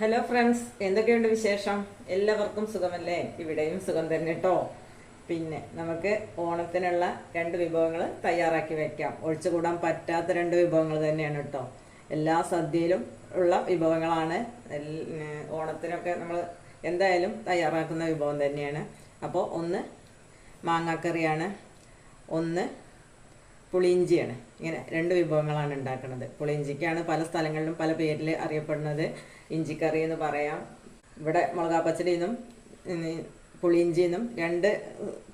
Hello friends എന്തൊക്കെയുണ്ട് വിശേഷം? എല്ലാവർക്കും സുഖമല്ലേ? ഇവിടെയും സുഖം തന്നെ കേട്ടോ പിന്നെ നമുക്ക് ഓണത്തിനുള്ള രണ്ട് വിഭവങ്ങൾ തയ്യാറാക്കി വെക്കാം. ഒഴിച്ചുകൂടാൻ പറ്റാത്ത രണ്ട് വിഭവങ്ങൾ തന്നെയാണ് കേട്ടോ എല്ലാ സദ്യയിലും ഉള്ള വിഭവങ്ങളാണ്. ഓണത്തിനൊക്കെ നമ്മൾ എന്തായാലും തയ്യാറാക്കുന്ന വിഭവം തന്നെയാണ്. അപ്പോൾ ഒന്ന് മാങ്ങാക്കറിയാണ്. ഒന്ന് പുളിയിഞ്ചിയാണ്. ഇങ്ങനെ രണ്ട് വിഭവങ്ങളാണ് ഉണ്ടാക്കുന്നത്. പുളിയിഞ്ചിക്കാണ് പല സ്ഥലങ്ങളിലും പല പേരിൽ അറിയപ്പെടുന്നത്. ഇഞ്ചിക്കറി എന്ന് പറയാം. ഇവിടെ മുളകാപ്പച്ചടി എന്നും പുളിയിഞ്ചി എന്നും രണ്ട്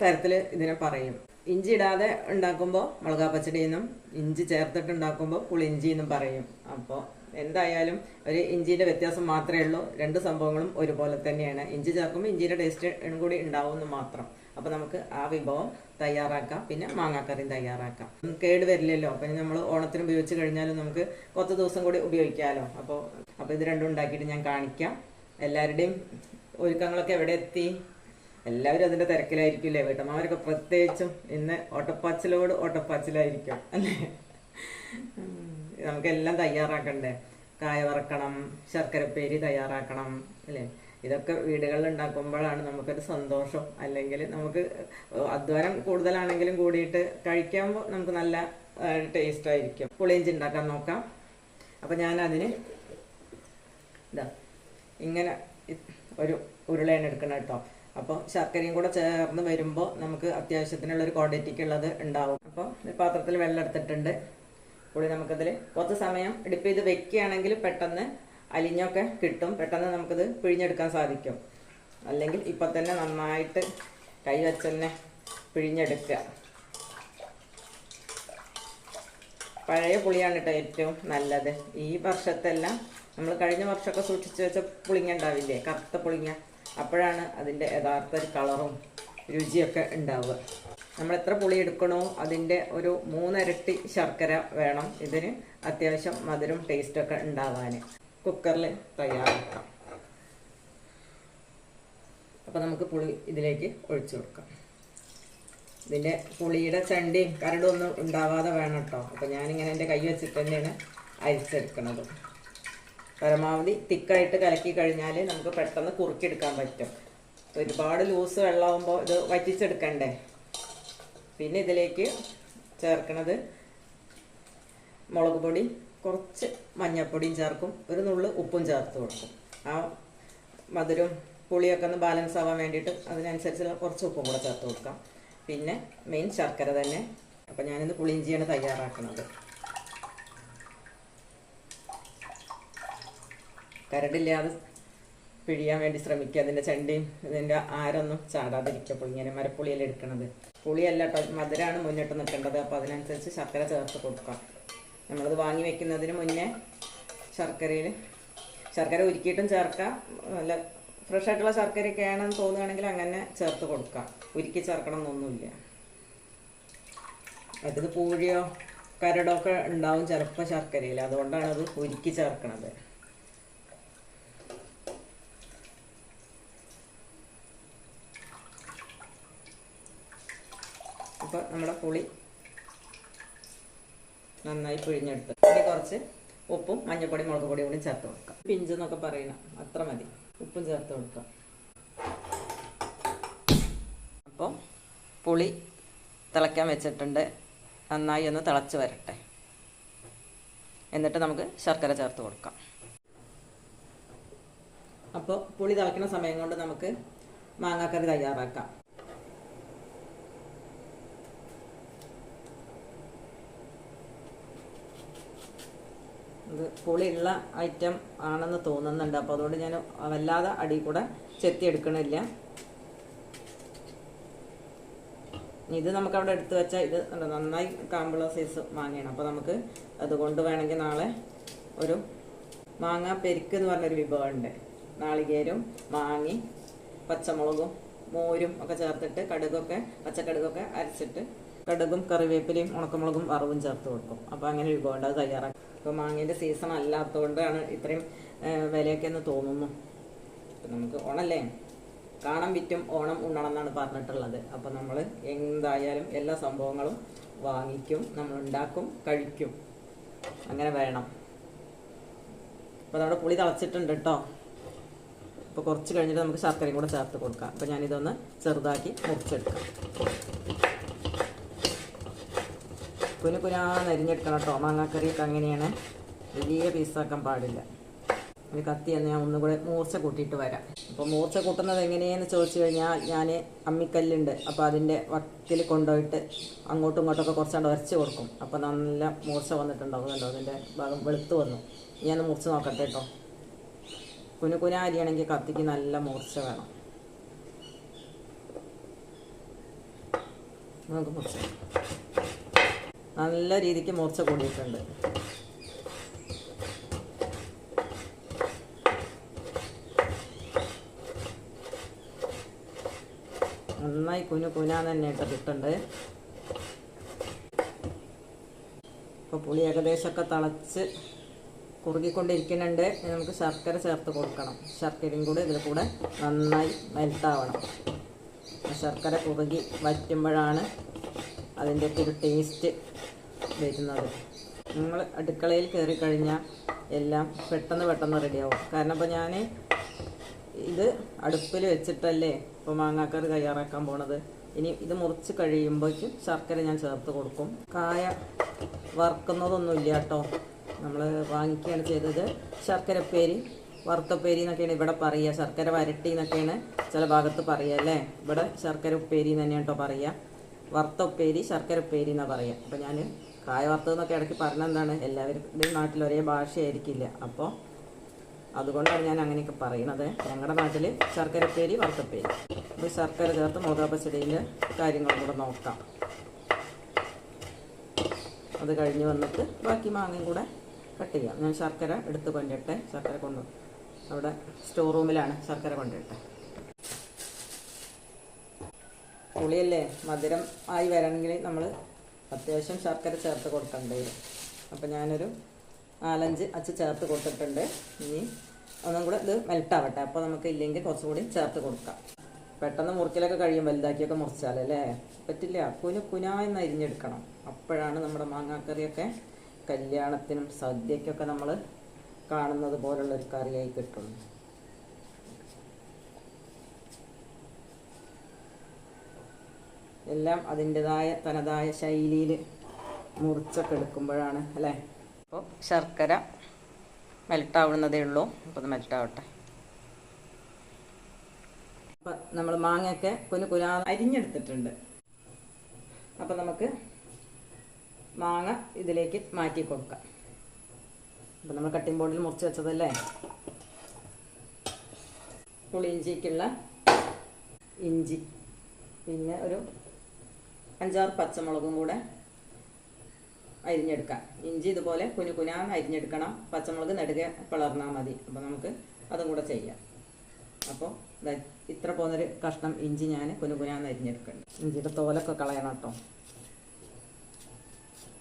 തരത്തിൽ ഇതിനെ പറയും. ഇഞ്ചി ഇടാതെ ഉണ്ടാക്കുമ്പോൾ മുളകാപ്പച്ചടി എന്നും ഇഞ്ചി ചേർത്തിട്ട് ഉണ്ടാക്കുമ്പോൾ പുളിയിഞ്ചി എന്നും പറയും. അപ്പോൾ എന്തായാലും ഒരു ഇഞ്ചിന്റെ വ്യത്യാസം മാത്രമേ ഉള്ളൂ. രണ്ട് സംഭവങ്ങളും ഒരുപോലെ തന്നെയാണ്. ഇഞ്ചി ചേർക്കുമ്പോൾ ഇഞ്ചിയുടെ ടേസ്റ്റ് കൂടി ഉണ്ടാവുമെന്ന് മാത്രം. അപ്പോൾ നമുക്ക് ആ വിഭവം തയ്യാറാക്കാം. പിന്നെ മാങ്ങാക്കറിയും തയ്യാറാക്കാം. കേട് വരില്ലല്ലോ. അപ്പം നമ്മൾ ഓണത്തിന് ഉപയോഗിച്ച് കഴിഞ്ഞാലും നമുക്ക് കുറച്ച് ദിവസം കൂടി ഉപയോഗിക്കാമല്ലോ അപ്പോൾ അപ്പോൾ ഇത് രണ്ടും ഉണ്ടാക്കിയിട്ട് ഞാൻ കാണിക്കാം. എല്ലാവരുടെയും ഒരുക്കങ്ങളൊക്കെ എവിടെ എത്തി? എല്ലാവരും അതിന്റെ തിരക്കിലായിരിക്കില്ലേ? വീട്ടമ്മമാരൊക്കെ പ്രത്യേകിച്ചും ഇന്ന് ഓട്ടപ്പാച്ചിലോട് ഓട്ടപ്പാച്ചിലായിരിക്കും അല്ലേ? നമുക്കെല്ലാം തയ്യാറാക്കണ്ടേ? കായ വറക്കണം ശർക്കരപ്പേരി തയ്യാറാക്കണം അല്ലേ? ഇതൊക്കെ വീടുകളിൽ ഉണ്ടാക്കുമ്പോഴാണ് നമുക്കൊരു സന്തോഷം. അല്ലെങ്കിൽ നമുക്ക് അധ്വാനം കൂടുതലാണെങ്കിലും കൂടിയിട്ട് കഴിക്കുമ്പോൾ നമുക്ക് നല്ല ടേസ്റ്റ് ആയിരിക്കും. പുളിയിഞ്ചി ഉണ്ടാക്കാൻ നോക്കാം. അപ്പം ഞാൻ അതിന് ഇതാ ഇങ്ങനെ ഒരു ഉരുളയാണ് എടുക്കണം കേട്ടോ അപ്പോൾ ശർക്കരയും കൂടെ ചേർന്ന് വരുമ്പോൾ നമുക്ക് അത്യാവശ്യത്തിനുള്ള ഒരു ക്വാണ്ടിറ്റിക്ക് ഉള്ളത് ഉണ്ടാവും അപ്പോൾ പാത്രത്തിൽ വെള്ളം എടുത്തിട്ടുണ്ട്. പുളി നമുക്കതിൽ കുറച്ച് സമയം ഡിപ്പ് ചെയ്ത് വെക്കുകയാണെങ്കിൽ പെട്ടെന്ന് അലിഞ്ഞൊക്കെ കിട്ടും. പെട്ടെന്ന് നമുക്കിത് പിഴിഞ്ഞെടുക്കാൻ സാധിക്കും. അല്ലെങ്കിൽ ഇപ്പം തന്നെ നന്നായിട്ട് കൈ വെച്ച് തന്നെ പിഴിഞ്ഞെടുക്കുക. പഴയ പുളിയാണ് കേട്ടോ ഏറ്റവും നല്ലത്. ഈ വർഷത്തെല്ലാം നമ്മൾ കഴിഞ്ഞ വർഷമൊക്കെ സൂക്ഷിച്ച് വെച്ച പുളിങ്ങ ഉണ്ടാവില്ലേ? കറുത്ത പുളിങ്ങ. അപ്പോഴാണ് അതിന്റെ യഥാർത്ഥ ഒരു കളറും രുചിയൊക്കെ ഉണ്ടാവുക. നമ്മൾ എത്ര പുളി എടുക്കണോ അതിന്റെ ഒരു മൂന്നിരട്ടി ശർക്കര വേണം. ഇതിന് അത്യാവശ്യം മധുരം ടേസ്റ്റൊക്കെ ഉണ്ടാവാൻ. കുക്കറിൽ തയ്യാറാക്കാം. അപ്പോൾ നമുക്ക് പുളി ഇതിലേക്ക് ഒഴിച്ചു കൊടുക്കാം. ഇതിന്റെ പുളിയുടെ ചണ്ടിയും കരടും ഒന്നും ഉണ്ടാവാതെ വേണം കേട്ടോ അപ്പോൾ ഞാനിങ്ങനെ എന്റെ കൈ വെച്ചിട്ട് തന്നെയാണ് അരിച്ചെടുക്കുന്നത് പരമാവധി തിക്കായിട്ട് കലക്കി കഴിഞ്ഞാൽ നമുക്ക് പെട്ടെന്ന് കുറുക്കിയെടുക്കാൻ പറ്റും. ഒരുപാട് ലൂസ് വെള്ളമാകുമ്പോൾ ഇത് വറ്റിച്ചെടുക്കണ്ടേ? പിന്നെ ഇതിലേക്ക് ചേർക്കുന്നത് മുളക് പൊടി കുറച്ച് മഞ്ഞൾപ്പൊടിയും ചേർക്കും ഒരു നുള്ളു ഉപ്പും ചേർത്ത് കൊടുക്കും. ആ മധുരം പുളിയൊക്കെ ഒന്ന് ബാലൻസ് ആവാൻ വേണ്ടിയിട്ട് അതിനനുസരിച്ചുള്ള കുറച്ച് ഉപ്പും കൂടെ ചേർത്ത് കൊടുക്കാം. പിന്നെ മെയിൻ ശർക്കര തന്നെ. അപ്പം ഞാനിന്ന് പുളിയിഞ്ചിയാണ് തയ്യാറാക്കുന്നത് കരടില്ലാതെ പിഴിയാൻ വേണ്ടി ശ്രമിക്കുക. അതിന്റെ ചണ്ടിയും ഇതിന്റെ ആരൊന്നും ചാടാതിരിക്കുക. ഇങ്ങനെ മരപ്പുളിയല്ലേ എടുക്കണത്. പുളിയല്ല മധുരമാണ് മുന്നിട്ട് നിൽക്കേണ്ടത്. അപ്പോൾ അതിനനുസരിച്ച് ശർക്കര ചേർത്ത് കൊടുക്കാം. നമ്മളത് വാങ്ങി വെക്കുന്നതിന് മുന്നേ ശർക്കരയിൽ ശർക്കര ഉരുക്കിയിട്ടും ചേർക്കാം. നല്ല ഫ്രഷ് ആയിട്ടുള്ള ശർക്കരയൊക്കെ ആണെന്ന് തോന്നുകയാണെങ്കിൽ അങ്ങനെ ചേർത്ത് കൊടുക്കാം. ഉരുക്കി ചേർക്കണം എന്നൊന്നുമില്ല അടുത്തത് പൂഴിയോ കരടോ ഒക്കെ ഉണ്ടാവും ചിലപ്പോൾ ശർക്കരയിൽ. അതുകൊണ്ടാണ് അത് ഉരുക്കി ചേർക്കണത്. അപ്പോൾ നമ്മുടെ പുളി നന്നായി പിഴിഞ്ഞെടുത്ത്. ഇനി കുറച്ച് ഉപ്പും മഞ്ഞൾപ്പൊടി മുളക് പൊടിയും കൂടി ചേർത്ത് കൊടുക്കാം. പിഞ്ചെന്നൊക്കെ പറയണം. അത്ര മതി. ഉപ്പും ചേർത്ത് കൊടുക്കാം. അപ്പോൾ പുളി തിളയ്ക്കാൻ വെച്ചിട്ടുണ്ട്. നന്നായി ഒന്ന് തിളച്ച് വരട്ടെ. എന്നിട്ട് നമുക്ക് ശർക്കര ചേർത്ത് കൊടുക്കാം. അപ്പോൾ പുളി തിളയ്ക്കുന്ന സമയം കൊണ്ട് നമുക്ക് മാങ്ങാക്കറി തയ്യാറാക്കാം. ഇത് പുളിയുള്ള ഐറ്റം ആണെന്ന് തോന്നുന്നുണ്ട്. അപ്പോൾ അതുകൊണ്ട് ഞാൻ വല്ലാതെ അടി കൂടെ ചെത്തി എടുക്കണില്ല. ഇത് നമുക്ക് അവിടെ എടുത്തു വെച്ചാൽ ഇത് നന്നായി കാമ്പുള്ള സൈസ് മാങ്ങയാണ്. അപ്പോൾ നമുക്ക് അതുകൊണ്ട് വേണമെങ്കിൽ നാളെ ഒരു മാങ്ങ പെരുക്ക് എന്ന് പറഞ്ഞൊരു വിഭവമുണ്ട്. നാളികേരും മാങ്ങി പച്ചമുളകും മോരും ഒക്കെ ചേർത്തിട്ട് കടുകൊക്കെ പച്ചക്കടുകൊക്കെ അരച്ചിട്ട് കടുകും കറിവേപ്പിലയും ഉണക്കമുളകും വറവും ചേർത്ത് കൊടുക്കും. അപ്പോൾ അങ്ങനെ വിഭവമുണ്ട് അത് തയ്യാറാക്കും ഇപ്പോൾ മാങ്ങേന്റെ സീസൺ അല്ലാത്തതുകൊണ്ടാണ് ഇത്രയും വിലയൊക്കെ എന്ന് തോന്നുന്നു. നമുക്ക് ഓണല്ലേ? കാണാൻ വിറ്റും ഓണം ഉണ്ണണം എന്നാണ് പറഞ്ഞിട്ടുള്ളത്. അപ്പം നമ്മൾ എന്തായാലും എല്ലാ സംഭവങ്ങളും വാങ്ങിക്കും നമ്മൾ ഉണ്ടാക്കും കഴിക്കും. അങ്ങനെ വേണം അപ്പോൾ നമ്മുടെ പുളി തളച്ചിട്ടുണ്ട് കേട്ടോ. അപ്പോൾ കുറച്ച് കഴിഞ്ഞിട്ട് നമുക്ക് ശർക്കരയും കൂടെ ചേർത്ത് കൊടുക്കാം. അപ്പോൾ ഞാനിതൊന്ന് ചെറുതാക്കി മുറിച്ചെടുക്കാം. കുനു കുനാന്ന് അരിഞ്ഞെടുക്കണം കേട്ടോ. മാങ്ങാക്കറിയൊക്കെ അങ്ങനെയാണ്. വലിയ പീസാക്കാൻ പാടില്ല. ഒരു കത്തി എന്ന് ഞാൻ ഒന്നും കൂടെ മൂർച്ച കൂട്ടിയിട്ട് വരാം. അപ്പോൾ മൂർച്ച കൂട്ടുന്നത് എങ്ങനെയെന്ന് ചോദിച്ചു കഴിഞ്ഞാൽ ഞാൻ അമ്മിക്കല്ലുണ്ട്. അപ്പോൾ അതിന്റെ വക്കിൽ കൊണ്ടുപോയിട്ട് അങ്ങോട്ടും ഇങ്ങോട്ടൊക്കെ കുറച്ചാണ്ട് ഉരച്ച് കൊടുക്കും. അപ്പോൾ നല്ല മൂർച്ച വന്നിട്ടുണ്ടാവും കണ്ടോ? അതിന്റെ ഭാഗം വെളുത്ത് വന്നു. ഞാൻ മൂർച്ച നോക്കട്ടെ കേട്ടോ. കുനു കുന അരിയാണെങ്കിൽ കത്തിക്ക് നല്ല മൂർച്ച വേണം. നമുക്ക് മുറിച്ച് നല്ല രീതിക്ക് മൂർച്ച കൂടിയിട്ടുണ്ട്. നന്നായി കുനു കുനാന്ന് തന്നെ ഇട്ട് കിട്ടുന്നുണ്ട് ഇപ്പോൾ പുളി ഏകദേശമൊക്കെ തിളച്ച് കുറുകിക്കൊണ്ടിരിക്കുന്നുണ്ട്. നമുക്ക് ശർക്കര ചേർത്ത് കൊടുക്കണം. ശർക്കരയും കൂടെ ഇതിൽ കൂടെ നന്നായി മെൽട്ടാവണം ശർക്കര കുറുകി വറ്റുമ്പോഴാണ് അതിന്റെ ഒക്കെ ഒരു ടേസ്റ്റ് വരുന്നത്. നിങ്ങൾ അടുക്കളയിൽ കയറി കഴിഞ്ഞാൽ എല്ലാം പെട്ടെന്ന് പെട്ടെന്ന് റെഡിയാവും കാരണം ഇപ്പോൾ ഞാൻ ഇത് അടുപ്പിൽ വെച്ചിട്ടല്ലേ ഇപ്പോൾ മാങ്ങാക്കറി തയ്യാറാക്കാൻ പോണത്. ഇനി ഇത് മുറിച്ച് കഴിയുമ്പോഴേക്കും ശർക്കര ഞാൻ ചേർത്ത് കൊടുക്കും. കായ വറുക്കുന്നതൊന്നുമില്ല കേട്ടോ. നമ്മൾ വാങ്ങിക്കുകയാണ് ചെയ്തത് ശർക്കരപ്പേരി വറുത്തപ്പേരി എന്നൊക്കെയാണ് ഇവിടെ പറയുക. ശർക്കര വരട്ടി എന്നൊക്കെയാണ് ചില ഭാഗത്ത് പറയുക അല്ലേ? ഇവിടെ ശർക്കര ഉപ്പേരി തന്നെയാണ് കേട്ടോ പറയുക. വറുത്ത ഉപ്പേരി ശർക്കര ഉപ്പേരി എന്നാണ് പറയുക അപ്പോൾ ഞാൻ കായ വറുത്തതെന്നൊക്കെ ഇടയ്ക്ക് പറഞ്ഞ എന്താണ് എല്ലാവരുടെയും നാട്ടിൽ ഒരേ ഭാഷയായിരിക്കില്ല. അപ്പോൾ അതുകൊണ്ടാണ് ഞാൻ അങ്ങനെയൊക്കെ പറയണത്. ഞങ്ങളുടെ നാട്ടിൽ ശർക്കരപ്പേരി വറുത്തപ്പേരി. അപ്പോൾ ശർക്കര ചേർത്ത് മുളകാ പച്ചടിന്റെ കാര്യങ്ങളും കൂടെ നോക്കാം. അത് കഴിഞ്ഞ് വന്നിട്ട് ബാക്കി മാങ്ങയും കൂടെ കട്ട് ചെയ്യാം. ഞാൻ ശർക്കര എടുത്ത് കൊണ്ടിട്ടെ ശർക്കര കൊണ്ട് അവിടെ സ്റ്റോർ റൂമിലാണ് ശർക്കര കൊണ്ടിട്ടെ. പുളിയല്ലേ? മധുരം ആയി വരണമെങ്കിൽ നമ്മൾ അത്യാവശ്യം ശർക്കര ചേർത്ത് കൊടുക്കേണ്ടി. വരും അപ്പം ഞാനൊരു നാലഞ്ച് അച്ച് ചേർത്ത് കൊടുത്തിട്ടുണ്ട്. ഇനി ഒന്നും കൂടെ ഇത് മെൽട്ടാവട്ടെ അപ്പോൾ നമുക്ക് ഇല്ലെങ്കിൽ കുറച്ചും കൂടി ചേർത്ത് കൊടുക്കാം. പെട്ടെന്ന് മുറിക്കലൊക്കെ കഴിയും വലുതാക്കിയൊക്കെ മുറിച്ചാലല്ലേ പറ്റില്ല. കുനു കുനായെന്ന് അരിഞ്ഞെടുക്കണം. അപ്പോഴാണ് നമ്മുടെ മാങ്ങാക്കറിയൊക്കെ കല്യാണത്തിനും സദ്യക്കൊക്കെ നമ്മൾ കാണുന്നത് പോലുള്ളൊരു കറിയായി കിട്ടുള്ളൂ. എല്ലാം അതിന്റെതായ തനതായ ശൈലിയിൽ മുറിച്ചൊക്കെ എടുക്കുമ്പോഴാണ് അല്ലേ? അപ്പോൾ ശർക്കര മെൽട്ടാവുന്നതേ ഉള്ളൂ. അപ്പോൾ അത് മെൽട്ടാവട്ടെ. അപ്പം നമ്മൾ മാങ്ങയൊക്കെ കുനു കുരാ അരിഞ്ഞെടുത്തിട്ടുണ്ട്. അപ്പം നമുക്ക് മാങ്ങ ഇതിലേക്ക് മാറ്റി കൊടുക്കാം. അപ്പം നമ്മൾ കട്ടിംഗ് ബോർഡിൽ മുറിച്ച് വെച്ചതല്ലേ? പുളിയിഞ്ചിക്കുള്ള ഇഞ്ചി. പിന്നെ ഒരു അഞ്ചാറ് പച്ചമുളകും കൂടെ അരിഞ്ഞെടുക്കാം. ഇഞ്ചി ഇതുപോലെ കുനു കുനാന്ന് അരിഞ്ഞെടുക്കണം. പച്ചമുളക് നെടുകെ പിളർന്നാൽ മതി. അപ്പോൾ നമുക്ക് അതും കൂടെ ചെയ്യാം. അപ്പോൾ ഇത്ര പോകുന്നൊരു കഷ്ണം ഇഞ്ചി ഞാൻ കുനു കുനാന്ന് അരിഞ്ഞെടുക്കണം ഇഞ്ചിയുടെ തോലൊക്കെ കളയണം കേട്ടോ.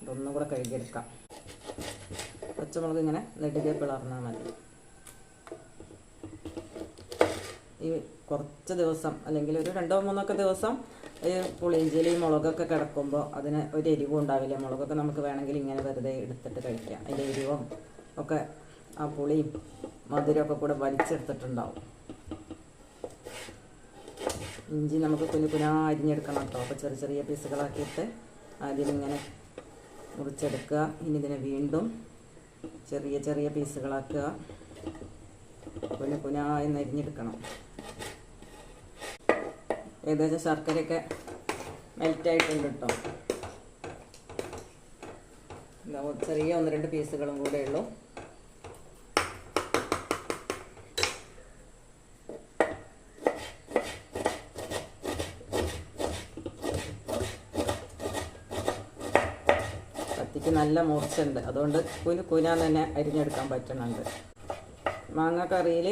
ഇതൊന്നും കൂടെ കഴുകിയെടുക്കാം. പച്ചമുളക് ഇങ്ങനെ നെടുകെ പിളർന്നാൽ മതി. ഈ കുറച്ച് ദിവസം അല്ലെങ്കിൽ ഒരു രണ്ടോ മൂന്നൊക്കെ ദിവസം ഈ പുളിയിഞ്ചിയിൽ ഈ മുളകൊക്കെ കിടക്കുമ്പോൾ അതിന് ഒരു എരിവും ഉണ്ടാവില്ല. മുളകൊക്കെ നമുക്ക് വേണമെങ്കിൽ ഇങ്ങനെ വെറുതെ എടുത്തിട്ട് കഴിക്കാം. അതിന്റെ എരിവും ഒക്കെ ആ പുളിയും മധുരമൊക്കെ കൂടെ വലിച്ചെടുത്തിട്ടുണ്ടാവും. ഇഞ്ചി നമുക്ക് കുഞ്ഞു കുഞ്ഞാ അരിഞ്ഞെടുക്കണം കേട്ടോ. അപ്പോൾ ചെറിയ ചെറിയ പീസുകളാക്കിയിട്ട് ഇങ്ങനെ മുറിച്ചെടുക്കുക. ഇനി ഇതിനെ വീണ്ടും ചെറിയ ചെറിയ പീസുകളാക്കുക. കുഞ്ഞു കുഞ്ഞാ എന്ന് അരിഞ്ഞെടുക്കണം ഏകദേശം ശർക്കരയൊക്കെ മെൽറ്റായിട്ടുണ്ട് കേട്ടോ. ചെറിയ ഒന്ന് രണ്ട് പീസുകളും കൂടെ ഉള്ളൂ. കത്തിക്ക് നല്ല മൂർച്ചയുണ്ട്. അതുകൊണ്ട് കുനു കുനാൻ തന്നെ അരിഞ്ഞെടുക്കാൻ പറ്റുന്നുണ്ട്. മാങ്ങ കറിയിൽ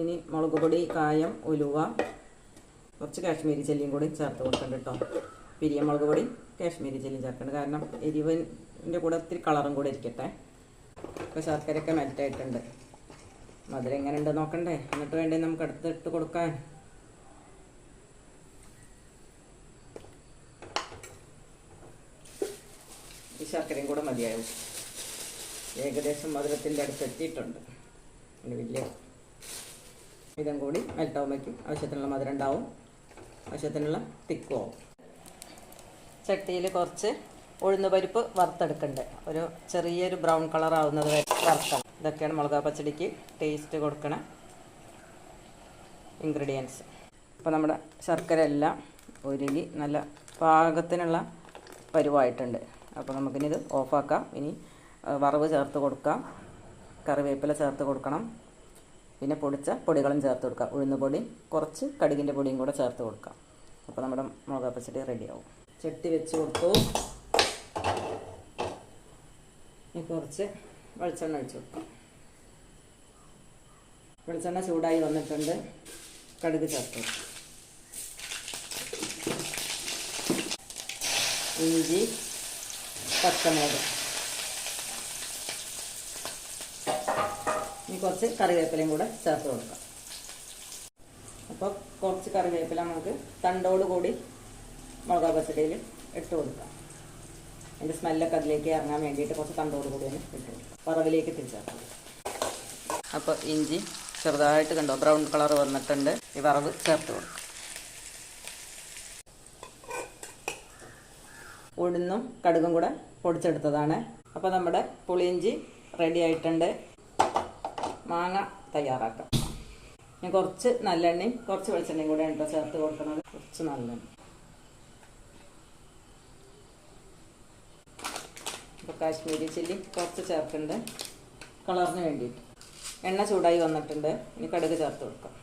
ഇനി മുളക് പൊടി കായം ഉലുവ കുറച്ച് കാശ്മീരി ചെല്ലിയും കൂടി ചേർത്ത് കൊടുക്കുന്നുണ്ട് കേട്ടോ പിരിയമുളക് പൊടി കാശ്മീരി ചെല്ലിയും ചേർക്കുന്നുണ്ട് കാരണം എരിവിന്റെ കൂടെ ഒത്തിരി കളറും കൂടെ ഇരിക്കട്ടെ. ഇപ്പോൾ ശർക്കരയൊക്കെ മെൽറ്റായിട്ടുണ്ട് മധുരം എങ്ങനെ ഉണ്ട് നോക്കണ്ടേ? എന്നിട്ട് വേണ്ടേ നമുക്ക് അടുത്ത് ഇട്ട് കൊടുക്കാൻ? ഈ ശർക്കരയും കൂടെ മതിയാവും ഏകദേശം മധുരത്തിന്റെ അടുത്ത് എത്തിയിട്ടുണ്ട്. അതിന് വലിയ ഇതും കൂടി മെൽട്ടാവുമ്പോഴേക്കും ആവശ്യത്തിനുള്ള മധുരം ഉണ്ടാവും. ആവശ്യത്തിനുള്ള തിക്കുമാവും ചട്ടിയിൽ കുറച്ച് ഉഴുന്ന് പരിപ്പ് വറുത്തെടുക്കുന്നുണ്ട് ഒരു ചെറിയൊരു ബ്രൗൺ കളർ ആവുന്നത് വരെ വറുക്കണം. ഇതൊക്കെയാണ് മുളക് പച്ചടിക്ക് ടേസ്റ്റ് കൊടുക്കണ ഇൻഗ്രീഡിയൻസ് അപ്പോൾ നമ്മുടെ ശർക്കര എല്ലാം ഉരുകി നല്ല പാകത്തിനുള്ള പരുവായിട്ടുണ്ട്. അപ്പോൾ നമുക്കിനി ഇത് ഓഫാക്കാം ഇനി വറവ് ചേർത്ത് കൊടുക്കാം. കറിവേപ്പില ചേർത്ത് കൊടുക്കണം. പിന്നെ പൊടിച്ച പൊടികളും ചേർത്ത് കൊടുക്കുക ഉഴുന്ന് പൊടി കുറച്ച് കടുകിന്റെ പൊടിയും കൂടെ ചേർത്ത് കൊടുക്കാം. അപ്പോൾ നമ്മുടെ മുളക് പച്ചടി റെഡിയാവും ചട്ടി വെച്ച് കൊടുത്തു. കുറച്ച് വെളിച്ചെണ്ണ ഒഴിച്ച് കൊടുക്കാം. വെളിച്ചെണ്ണ ചൂടായി വന്നിട്ടുണ്ട്. കടുക് ചേർത്ത് ഇഞ്ചി പച്ചമുളക്. കുറച്ച് കറിവേപ്പിലയും കൂടെ ചേർത്ത് കൊടുക്കാം. അപ്പോൾ കുറച്ച് കറിവേപ്പില നമുക്ക് തണ്ടോട് കൂടി മുളകാ പച്ചടിയിൽ ഇട്ട് കൊടുക്കാം. അതിന്റെ സ്മെല്ലൊക്കെ അതിലേക്ക് ഇറങ്ങാൻ വേണ്ടിയിട്ട് കുറച്ച് തണ്ടോട് കൂടി ഒന്ന് ഇട്ട് കൊടുക്കാം. വറവിലേക്ക് തിരിച്ചേർക്കാം. അപ്പോൾ ഇഞ്ചി ചെറുതായിട്ട് കണ്ടോ ബ്രൗൺ കളർ വന്നിട്ടുണ്ട്. ഈ വറവ് ചേർത്ത് കൊടുക്കാം. ഉഴുന്നും കടുകും കൂടെ പൊടിച്ചെടുത്തതാണ്. അപ്പോൾ നമ്മുടെ പുളിയിഞ്ചി റെഡി ആയിട്ടുണ്ട്. മാങ്ങ തയ്യാറാക്കാം. ഞാൻ കുറച്ച് നല്ലെണ്ണയും കുറച്ച് വെളിച്ചെണ്ണയും കൂടെ കേട്ടോ ചേർത്ത് കൊടുക്കുന്നത് കുറച്ച് നല്ലെണ്ണ. ഇപ്പോൾ കാശ്മീരി ചില്ലി കുറച്ച് ചേർക്കുന്നുണ്ട് കളറിന് വേണ്ടിയിട്ട്. എണ്ണ ചൂടായി വന്നിട്ടുണ്ട്. ഇനി കടുക് ചേർത്ത് കൊടുക്കാം.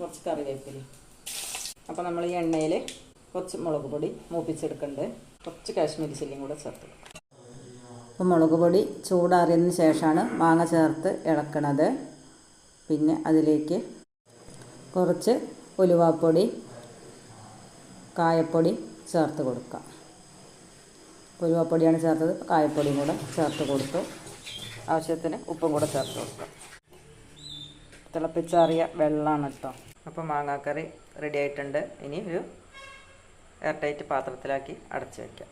കുറച്ച് കറിവേപ്പില. അപ്പോൾ നമ്മൾ ഈ എണ്ണയിൽ കുറച്ച് മുളക് പൊടി മൂപ്പിച്ചെടുക്കുന്നുണ്ട് കുറച്ച് കാശ്മീരി ചില്ലിയും കൂടെ ചേർത്ത് അപ്പോൾ മുളക് പൊടി ചൂടാറിയതിന് ശേഷമാണ് മാങ്ങ ചേർത്ത് ഇളക്കണത്. പിന്നെ അതിലേക്ക് കുറച്ച് ഉലുവാപ്പൊടി കായപ്പൊടി ചേർത്ത് കൊടുക്കാം ഉലുവാപ്പൊടിയാണ് ചേർത്തത് കായപ്പൊടിയും കൂടെ ചേർത്ത് കൊടുത്തു. ആവശ്യത്തിന് ഉപ്പും കൂടെ ചേർത്ത് കൊടുക്കാം തിളപ്പിച്ചാറിയ വെള്ളമാണ് കേട്ടോ. അപ്പോൾ മാങ്ങാക്കറി റെഡി ആയിട്ടുണ്ട്. ഇനി ഒരു എയർ ടൈറ്റ് പാത്രത്തിലാക്കി അടച്ചു വയ്ക്കാം